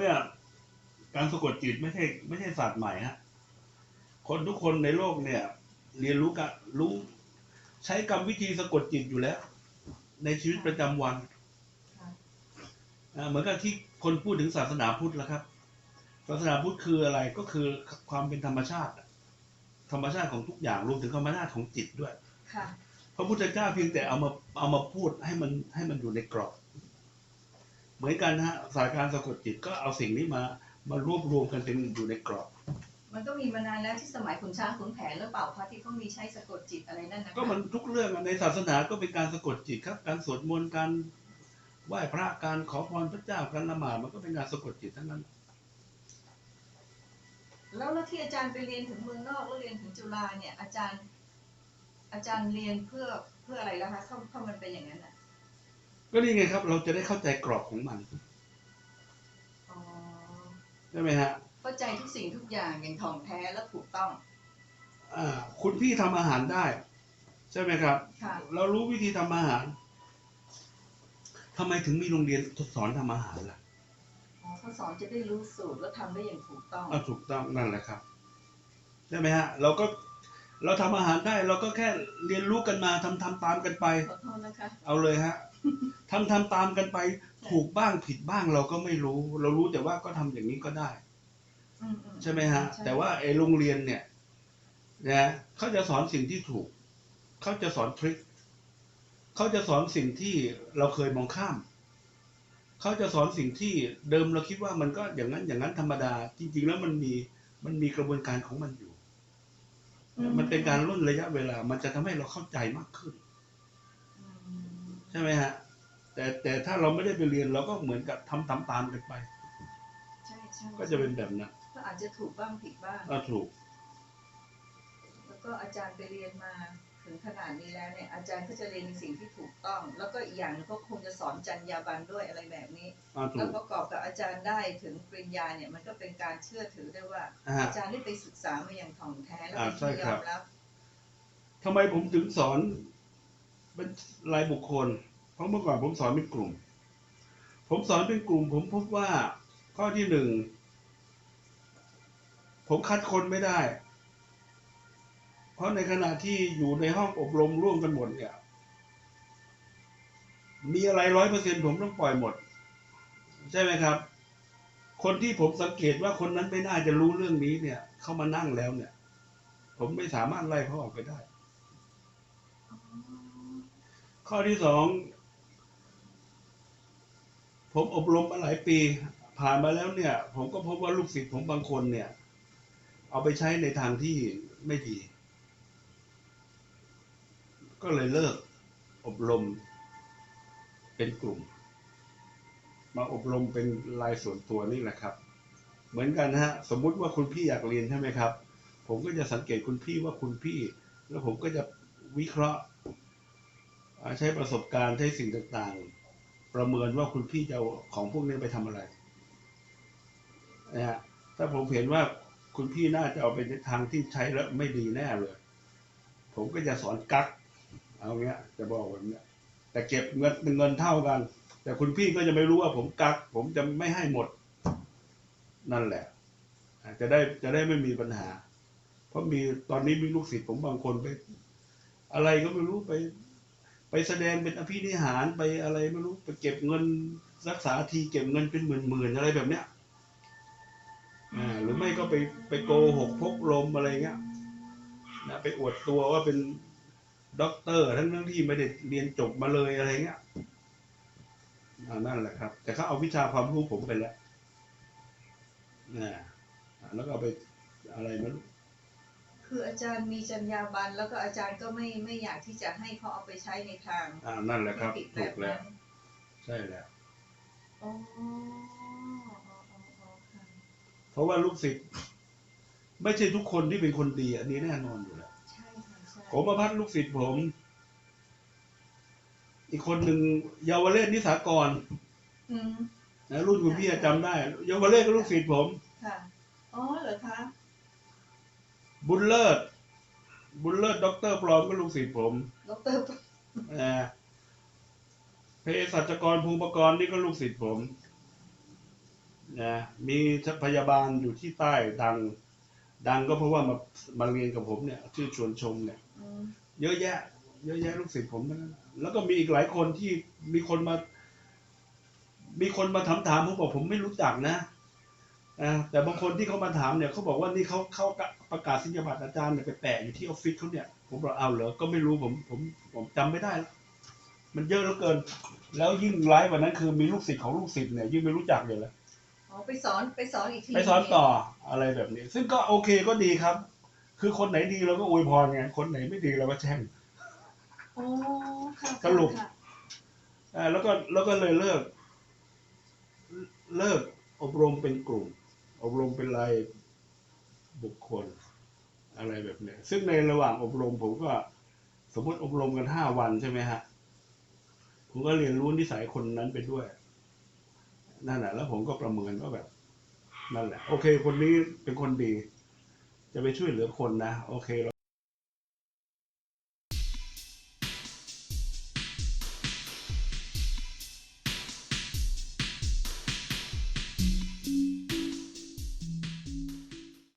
เนี่ย การสะกดจิตไม่ใช่ไม่ใช่ศาสตร์ใหม่ฮะคนทุกคนในโลกเนี่ย เรียนรู้กะรู้ใช้กรรมวิธีสะกดจิตอยู่แล้ว ในชีวิตประจำวันค่ะอ่าเหมือนกับที่คนพูดถึงศาสนาพุทธแล้วครับ ศาสนาพุทธคืออะไรก็คือความเป็นธรรมชาติอะธรรมชาติของทุกอย่างรวมถึงธรรมชาติของจิตด้วยค่ะพระพุทธเจ้าเพียงแต่เอามาเอามาพูดให้มันให้มันอยู่ในกรอบ เหมือนกันนะฮะสายการสะกดจิตก็เอาสิ่งนี้มามารวบรวมกันเป็นอยู่ในกรอบ มันก็มีมานานแล้วที่สมัยขุนช้างขุนแผนหรือเปล่าคะที่เขามีใช้สะกดจิตอะไรนั่นนะคะก็มันทุกเรื่องอะในศาสนาก็เป็นการสะกดจิตครับ การสวดมนต์การไหว้พระการขอพรพระเจ้าการละหมาดมันก็เป็นการสะกดจิตทั้งนั้น แล้วแล้วที่อาจารย์ไปเรียนถึงเมืองนอกแล้วเรียนถึงจุฬาเนี่ยอาจารย์ อาจารย์เรียนเพื่อเพื่ออะไรแล้วคะถ้าถ้ามันเป็นอย่างนั้นอะ ก็นี่ไงครับ เราจะได้เข้าใจกรอบของมันอ๋อใช่ไหมฮะเข้าใจทุกสิ่งทุกอย่างอย่างถ่องแท้และถูกต้องอ่าคุณพี่ทำอาหารได้ ใช่ไหมครับ ค่ะเรารู้วิธีทำอาหารทำไมถึงมีโรงเรียนสอนทำอาหารล่ะอ๋อเขาสอนจะได้รู้สูตรแล้วทำได้อย่างถูกต้องอ่าถูกต้องนั่นแหละครับ ใช่ไหมฮะ เราก็เราทำอาหารได้ เราก็แค่เรียนรู้กันมาทำทำตามกันไป ขอโทษนะคะ เอาเลยฮะ ทำทำตามกันไปถูกบ้างผิดบ้างเราก็ไม่รู้ เรารู้แต่ว่าก็ทำอย่างนี้ก็ได้อืมอืมใช่ไหมฮะใช่แต่ว่าไอ้โรงเรียนเนี่ยนะเขาจะสอนสิ่งที่ถูก เขาจะสอนทริคเขาจะสอนสิ่งที่เราเคยมองข้าม เขาจะสอนสิ่งที่เดิมเราคิดว่ามันก็อย่างนั้นอย่างนั้นธรรมดา จริง ๆ แล้วมันมีมันมีกระบวนการของมันอยู่อืมันเป็นการล่นระยะเวลา มันจะทำให้เราเข้าใจมากขึ้นอืมใช่ไหมฮะ แต่แต่ถ้าเราไม่ได้ไปเรียนเราก็เหมือนกับทำตามตามๆกันไป ใช่ใช่ก็จะเป็นแบบนั้นก็อาจจะถูกบ้างผิดบ้างอ่าถูก แล้วก็อาจารย์ไปเรียนมาถึงขนาดนี้แล้วเนี่ยอาจารย์ก็จะเรียนในสิ่งที่ถูกต้อง แล้วก็อีกอย่างหนึงก็คงจะสอนจรรยาบรรณด้วยอะไรแบบนี้อ่าถูแล้วกประกอบกับอาจารย์ได้ถึงปริญญาเนี่ยมันก็เป็นการเชื่อถือได้ว่าอ่าฮะอาจารย์ได้ไปศึกษามาอย่างถ่องแท้และอ่าเป็นใช่ที่ยครัอบมรับทำไมผมถึงสอนเป็นรายบุคคลเพ ราะเมื่อก่อนผมสอนเป็นกลุ่ม ผมสอนเป็นกลุ่ม ผมพบว่าข้อที่หนึ่งผมคัดคนไม่ได้ เพราะในขณะที่อยู่ในห้องอบรมร่วมกันหมดเนี่ย มีอะไรร้อยเปอร์เซ็นผมต้องปล่อยหมด ใช่ไหมครับ คนที่ผมสังเกตว่าคนนั้นไม่น่าจะรู้เรื่องนี้เนี่ย เข้ามานั่งแล้วเนี่ย ผมไม่สามารถไล่เขาออกไปได้ ข้อที่สอง ผมอบรมมาหลายปีผ่านมาแล้วเนี่ย ผมก็พบว่าลูกศิษย์ผมบางคนเนี่ย เอาไปใช้ในทางที่ไม่ดี ก็เลยเลิกอบรมเป็นกลุ่ม มาอบรมเป็นรายส่วนตัวนี่แหละครับ เหมือนกันนะฮะ สมมุติว่าคุณพี่อยากเรียนใช่ไหมครับ ผมก็จะสังเกตคุณพี่ว่าคุณพี่ แล้วผมก็จะวิเคราะห์ ใช้ประสบการณ์ใช้สิ่งต่างๆ ประเมินว่าคุณพี่จะเอาของพวกนี้ไปทำอะไรนะฮะถ้าผมเห็นว่าคุณพี่น่าจะเอาไปในทางที่ใช้แล้วไม่ดีแน่เลย ผมก็จะสอนกักเอาเงี้ย จะบอกแบบเนี้ย แต่เก็บเงินเงินเท่ากัน แต่คุณพี่ก็จะไม่รู้ว่าผมกัก ผมจะไม่ให้หมด นั่นแหละ จะได้จะได้ไม่มีปัญหา เพราะมีตอนนี้มีลูกศิษย์ผมบางคนไป อะไรก็ไม่รู้ไป ไปแสดงเป็นอภินิหารไปอะไรไม่รู้ไปเก็บเงินรักษาทีเก็บเงินเป็นหมื่นๆอะไรแบบเนี้ยอ่าหรือไม่ก็ไปไปโกหกพกลมอะไรเงี้ยนะไปอวดตัวว่าเป็นด็อกเตอร์ทั้งทั้งที่ไม่ได้เรียนจบมาเลยอะไรเงี้ยนั่นแหละครับ แต่เขาเอาวิชาความรู้ผมไปแล้วนะแล้วก็ไปอะไรไม่รู้ คืออาจารย์มีจรรยาบรรณแล้วก็อาจารย์ก็ไม่ไม่อยากที่จะให้เขาเอาไปใช้ในทางอ่านั่นแหละครับที่ผิดแบถูบกแล้ว นั้นใช่แล้ว อ๋ออ๋ออ๋ออ๋อค่ะเพราะว่าลูกศิษย์ไม่ใช่ทุกคนที่เป็นคนดี อันนี้แน่นอนอยู่แล้ว ใช่ค่ะใช่ผมประพัฒน์ลูกศิษย์ผม อีกคนหนึ่งเยาวเรศนิสากรอืมนะรุ่นคุณพี่จำได้ เยาวเรศก็ลูกศิษย์ผม ค่ะอ๋อเหรอคะ บุญเลิศ บุญเลิศด็อกเตอร์ปลอมก็ลูกศิษย์ผมดรนะเภสัชกรภูมิปกรณ์นี่ก็ลูกศิษย์ผมนะมีพยาบาลอยู่ที่ใต้ดัง ดังก็เพราะว่ามามาเรียนกับผมเนี่ย ชื่อชวนชมเนี่ยอืมเยอะแยะ เยอะแยะลูกศิษย์ผมทั้งนั้นแล้วก็มีอีกหลายคนที่มีคนมา มีคนมาถามถามผมบอกผมไม่รู้จักนะอ่า แต่บางคนที่เขามาถามเนี่ยเขาบอกว่านี่เขาเขาประกาศสิทธิบัตรอาจารย์เนี่ยไปแปะอยู่ที่ออฟฟิศเขาเนี่ยผมบอกเอาเหรอก็ไม่รู้ผมผมผมจำไม่ได้แล้วมันเยอะเหลือเกิน แล้วยิ่งร้ายกว่านั้นคือมีลูกศิษย์ของลูกศิษย์เนี่ยยิ่งไม่รู้จักเลยแหละอ๋อไปสอนไปสอนอีกทีไปสอนต่ออะไรแบบนี้ ซึ่งก็โอเคก็ดีครับ คือคนไหนดีเราก็อวยพรไงคนไหนไม่ดีเราก็แช่งอ๋อค่ะสรุปค่ะอ่าแล้วก็แล้วก็เลยเลิก เลิกอบรมเป็นกลุ่ม อบรมเป็นรายบุคคลอะไรแบบเนี้ยซึ่งในระหว่างอบรมผมก็สมมติอบรมกันห้าวันใช่ไหมฮะ ผมก็เรียนรู้นิสัยคนนั้นไปด้วย นั่นแหละแล้วผมก็ประเมินว่าแบบนั่นแหละ โอเค คนนี้เป็นคนดี จะไปช่วยเหลือคนนะ โอเค เรา